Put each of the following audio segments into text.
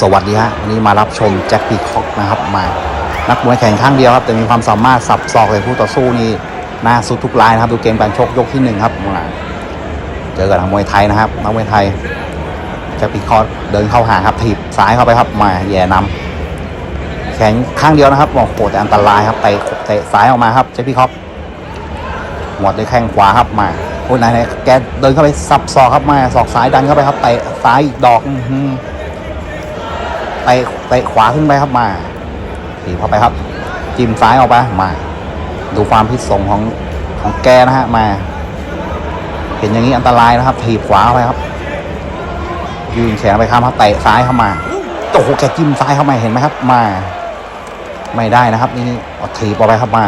สวัสดีฮะวันนี้มารับชมแจ็คปีคอกนะครับมานักมวยแข่งข้างเดียวครับแต่มีความสามารถสับศอกเลยคู่ต่อสู้นี่หน้าสุดทุกรายนะครับดูเกมการชกยกที่หนึ่งครับมาเจอกับนักมวยไทยนะครับนักมวยไทยแจ็คปีคอกเดินเข้าหาครับถีบซ้ายเข้าไปครับมาแย่นำแข็งข้างเดียวนะครับโอ้โหแต่อันตรายครับเตะเตะซ้ายออกมาครับแจ็คปีคอกหมดด้วยแข้งขวาครับมาโอ้ยนายนายแกเดินเข้าไปสับศอกครับมาศอกซ้ายดันเข้าไปครับเตะซ้ายอีกดอกอื อหือเตะเตะขวาขึ้นไปครับมาถีบเข้าไปครับ จิ้มซ้ายออกไปมา ดูความพิษสงของของแกนะฮะมา เห็นอย่างนี้อันตรายนะครับ ถีบขวาไปครับ ยืนแขนไปข้ามครับเตะซ้ายเข้ามาโอ้โหแกจิ้มซ้ายเข้ามาเห็นไหมครับ มา ไม่ได้นะครับ นี่อถีบออกไปครับมา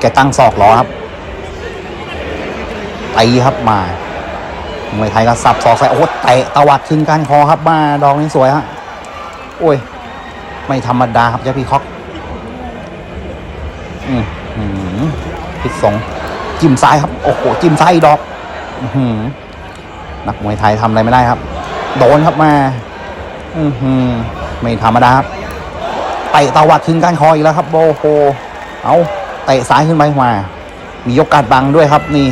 แกตั้งศอกรอครับตีครับมา มวยไทยก็สับศอกใส่โอ้โหเตะตวัดขึ้นกานคอครับมาดอกนี้สวยฮะโอ้ย ไม่ธรรมดาครับเจ้าพี่คอกอืมหืมพิษสงจิ้มซ้ายครับ โอ้โหจิ้มซ้ายดอกอือหือนักมวยไทยทำอะไรไม่ได้ครับ โดนครับมาอือหือไม่ธรรมดาครับเตะตวัดขึ้นกานคออีกแล้วครับโอ้โหเอาเตะซ้ายขึ้นไปมา มียกการบังด้วยครับนี่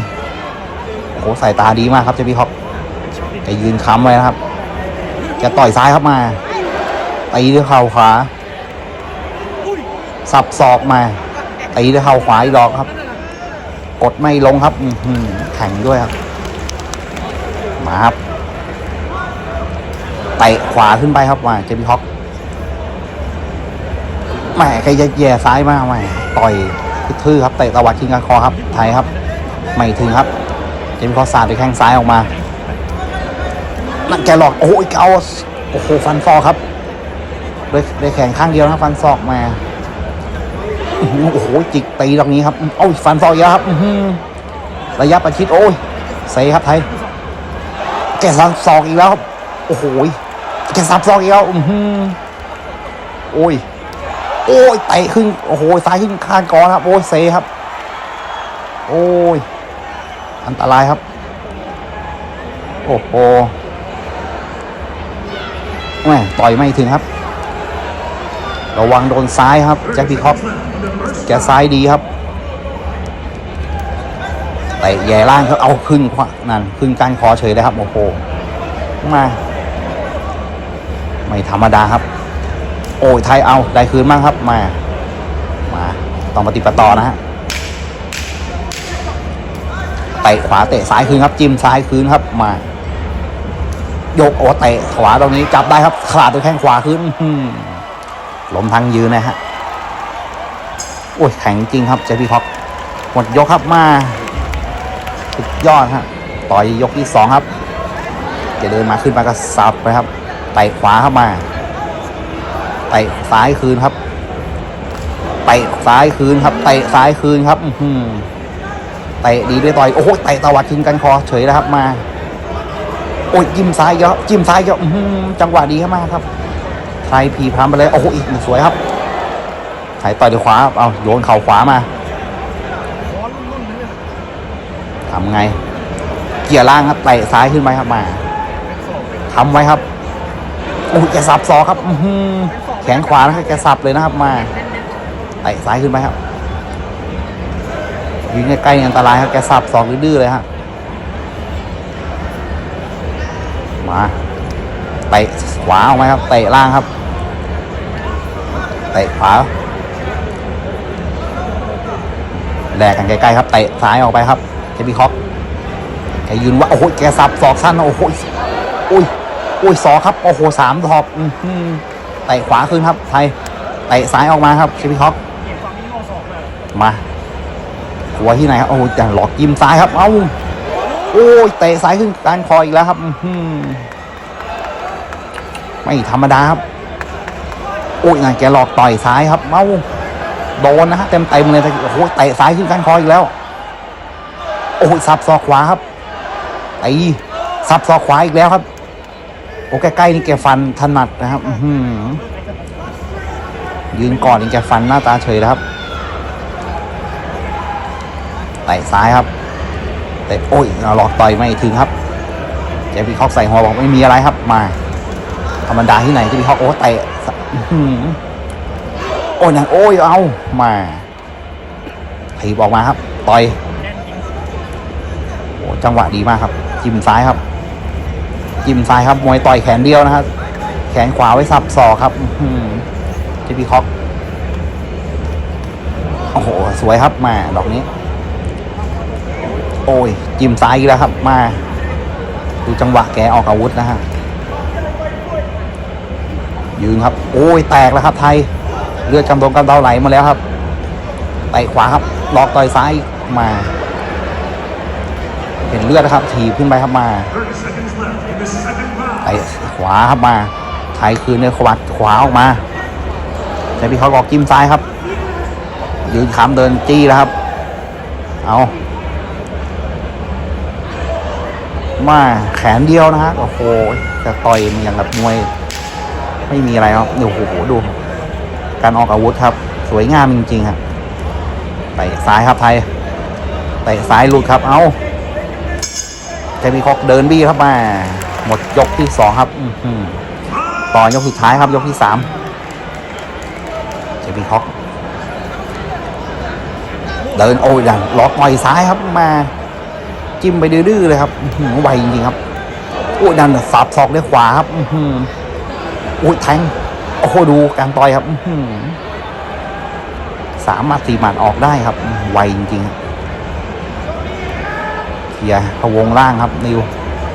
โอ้โหสายตาดีมากครับเจพี่ฮอกแกยืนค้ำไว้นะครับแกต่อยซ้ายครับมาตีด้วยเข่าขวา สับศอกมาตีด้วยเข่าขวาอีกดอกครับ กดไม่ลงครับอืแข็งด้วยครับ มาครับเตะขวาขึ้นไปครับมาเจพี่ฮอกแหมแกแย่ซ้ายมากแหมต่อยทื่อครับเตะตะวัดทิ้งกันคอครับไทยครับ ไม่ถึงครับ เจมส์คอสาดด้วยแข้งซ้ายออกมานั่นแกหลอกโอ้ยเอาโอ้โหฟันฟอกครับด้วยด้วยแข่งข้างเดียวนะฟันศอกมาโอ้โหจิกตีตรงนี้ครับโอ้ยฟันศอกเยอะครับอื้อหือระยะประชิดโอ้ยเซครับไทยแกสับศอกอีกแล้วครับโอ้โหแกสับศอกอีกแล้วอื้อหือโอ้ยโอ้ยเตะขึ้นโอ้โหซ้ายขึ้นข้างกอนครับโอ้ยเซครับ โอ้ย อันตรายครับ โอ้โหแม่ต่อยไม่ถึงครับ ระวังโดนซ้ายครับ แจ็คพีคอปแกซ้ายดีครับเตะแย่ล่างเขาเอาขึ้นขวานั่นขึ้นการคอเฉยเลยครับโอ้โหมา ไม่ธรรมดาครับ โอ้ยไทยเอาได้คืนบ้างครับมา มาต้องปฏิปต่อนะฮะ เตะขวาเตะซ้ายคืนครับ จิ้มซ้ายคืนครับมาโยกโอเตะขวาตรงนี้จับได้ครับขาดด้วยแข้งขวาคืนอื้อหือล้มทั้งยืนนะฮะโอ้ยแข็งจริงครับเจพี่ฮอกหมดยกครับมาสุดยอดฮะต่อยยกที่สองครับจะเดินมาขึ้นมาก็สับไปครับเตะขวาเข้ามาเตะซ้ายคืนครับเตะซ้ายคืนครับเตะซ้ายคืนครับ อื ตะดีด้วยต่อยโอ้โหเตะตวัดทิ้งกันคอเฉยนะครับมา โอ้ยจิ้มซ้ายเยอะจิ้มซ้ายเยอะอื้อหือจังหวะดีมากครับไทยพีพรามไปเลยโอ้โหอีกสวยครับไทยต่อยด้วยขวาเอาโยนเข่าขวามาทำไง เกี่ยร์ล่างครับเตะซ้ายขึ้นไปครับมาทำไว้ครับโอ้ยแกสับซอครับอื้อหือแขนขวานะครับแกสับเลยนะครับมาเตะซ้ายขึ้นไปครับ ยืนใกล้ๆอันตรายครับแกสับสองดื้อเลยฮะมาเตะขวาออกไหมครับเตะล่างครับเตะขวาแลกกันใกล้ๆครับเตะซ้ายออกไปครับเจมี่คอกแกยืนว่าโอ้โหแกสับศอกสั้นโอ้โหอุ้ยอุ้ยสอกครับโอ้โหสามทอบเตะขวาขึ้นครับไทยเตะซ้ายออกมาครับเจมี่คอกมา หัวที่ไหนครับโอ้ยแต่หลอกยิ้มซ้ายครับ เอ้าโอ้ยเตะซ้ายขึ้นกางคออีกแล้วครับไม่ธรรมดาครับ โอ้ยนั่นแกหลอกต่อยซ้ายครับ เอ้าโดนนะฮะเต็มเต็มเลยโอ้โหเตะซ้ายขึ้นกางคออีกแล้ว โอ้ยสับศอกขวาครับตีสับศอกขวาอีกแล้วครับโอ้ใกล้ๆนี่แกฟันถนัดนะครับอืยืนก่อนนี่แกฟันหน้าตาเฉยแล้วครับ เตะซ้ายครับเตะโอ้ยหลอกต่อยไม่ถึงครับเจจพีคอกใส่หัวบอกไม่มีอะไรครับมาธรรมดาที่ไหนเจพีคอกโอ้เตะอื้อหือโอ้ยนั่นโอ้ยเอามาถีบออกมาครับต่อยโอ้จังหวะดีมากครับ จิ้มซ้ายครับ จิ้มซ้ายครับมวยต่อยแขนเดียวนะครับแขนขวาไว้สับศอกครับเจพีคอกโอ้โหสวยครับมาดอกนี้ โอ้ยจิ้มซ้ายอีกแล้วครับ มา ดูจังหวะแกออกอาวุธนะฮะยืนครับ โอ้ยแตกแล้วครับ ไทย เลือดกำดงกำเดาไหลมาแล้วครับไต่ขวาครับลอกต่อยซ้ายมา เห็นเลือดนะครับ ถีบขึ้นไปครับมาไต่ขวาครับมาไทยคืนในขวัดขวาออกมาใช้พี่เขากอกจิ้มซ้ายครับ ยืนขามเดินจี้แล้วครับ เอา มาแขนเดียวนะฮะโอ้โหจะต่อยมันอย่างกับมวย ไม่มีอะไรครับโอ้โหดู การออกอาวุธครับ สวยงามจริงๆครับเตะซ้ายครับไทยเตะซ้ายหลุดครับ เอาเจมี่คอกเดินบี้ครับมาหมดยกที่สองครับต่อยกสุดท้ายครับยกที่สามเจมี่คอกเดินโอ้ยอย่างล็อกต่อยซ้ายครับมา จิ้มไปดื้อๆเลยครับไวจริงๆครับโอ้ยนั่นสับศอกด้วยขวาครับอืออโอ้ยแทงโอ้โหดูการต่อยครับอืสามารถสี่หมัดออกได้ครับ ไวจริงๆเคลียร์พะวงล่างครับนิว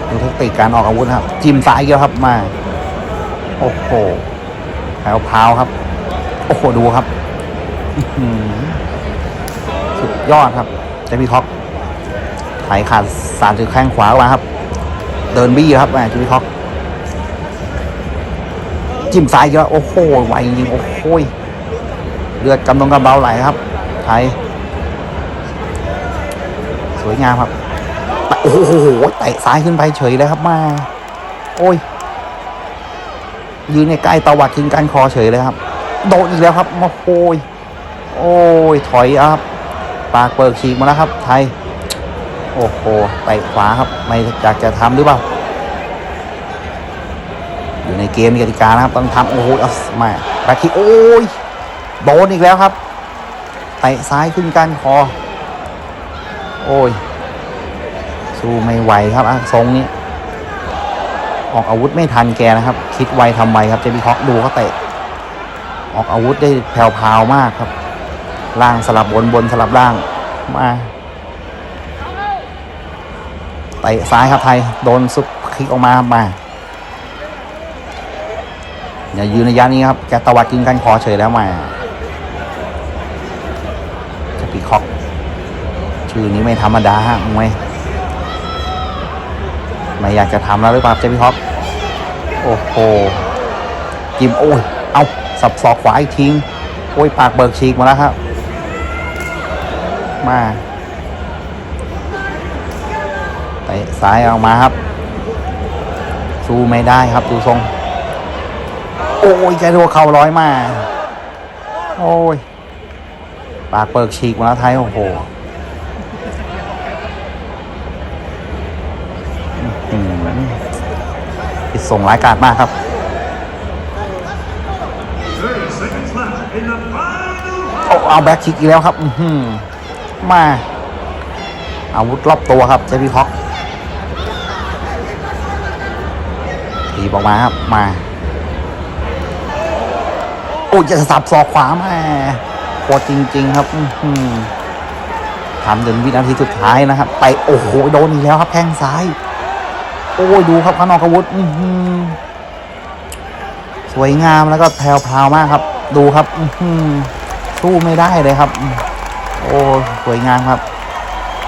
ดูเทคนิคการออกอาวุธครับ จิ้มซ้ายเยอะครับมา โอ้โหแผวพราวครับ โอ้โหดูครับอือหือสุดยอดครับเจมี่ท็อก ถขาดสารถือแข้งขวาออกมาครับ เดินบี้ครับแม่เจมี่ท็อกจิ้มซ้ายเยอะโอ้โหไวจริงโอ้โหเลือดกำลังกระเบาไหลครับ ไทย สวยงามครับโอ้โหเตะซ้ายขึ้นไปเฉยเลยครับมา โอ้ยยืนในใกล้ตวัดถึงการคอเฉยเลยครับ โดนอีกแล้วครับมาโอ้ยโอ้ยถอยครับ ปากเปิกฉีกมาแล้วครับ ไทย โอ้โหเตะขวาครับ ไม่อยากจะทำหรือเปล่า อยู่ในเกมมีกติกานะครับ ต้องทำโอ้โหเอามาแบ็คคิกโอ้ยโดนอีกแล้วครับเตะซ้ายขึ้นก้านคอ โอ้ย สู้ไม่ไหวครับอะทรงนี้ ออกอาวุธไม่ทันแกนะครับ คิดไวทำไวครับเจมี่ฮอกดูเขาเตะ ออกอาวุธได้แผ่วๆมากครับ ล่างสลับบนบนสลับล่างมา เตะซ้ายครับไทย โดนซุปคลิกออกมามาอย่ายืนระยะนี้ครับแกตวัดกินกันคอเฉยแล้วมาจะปีคอก ชื่อนี้ไม่ธรรมดาฮะมวยไม่อยากจะทำแล้วหรือเปล่าเจพี่ฮอกโอ้โหจิมโอ้ย เอาสับศอกขวาอีกทิ้ง โอ้ย ปากเบิกฉีกมาแล้วครับ มาเตะ ซ้ายออกมาครับ สู้ไม่ได้ครับดูทรง โอ้ยแกโดนเข่าร้อยมา โอ้ย ปากเปิกฉีกมาแล้วไทย โอ้โหผิดส่งร้ายกาจมากครับเอา round. เอาแบ็คคิกอีกแล้วครับ อืมาอาวุธรอบตัวครับเจพี่ฮอก ทีบออกมาครับ มา โอ้ยจะสับศอกขวามาโคตรจริง ๆ ครับทำจนวินาทีสุดท้ายนะครับ ไปโอ้โหโดนอีกแล้วครับแข้งซ้าย โอ้ยดูครับขนอกอาวุธสวยงามแล้วก็แพรวพราวมากครับ ดูครับสู้ไม่ได้เลยครับ โอ้สวยงามครับ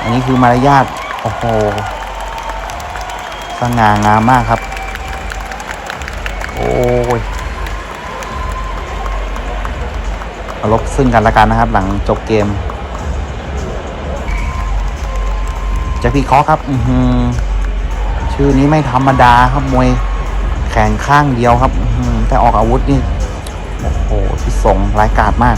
อันนี้คือมารยาทโอ้โหสง่างามมากครับ โอ้ยเคา รพซึ่งกันและกันนะครับ หลังจบเกมแจ็คพี่คอครับ อือหือชื่อนี้ไม่ธรรมดาครับมวยแขนข้างเดียวครับ แต่ออกอาวุธนี่ โอ้โหที่ส่งรายการมาก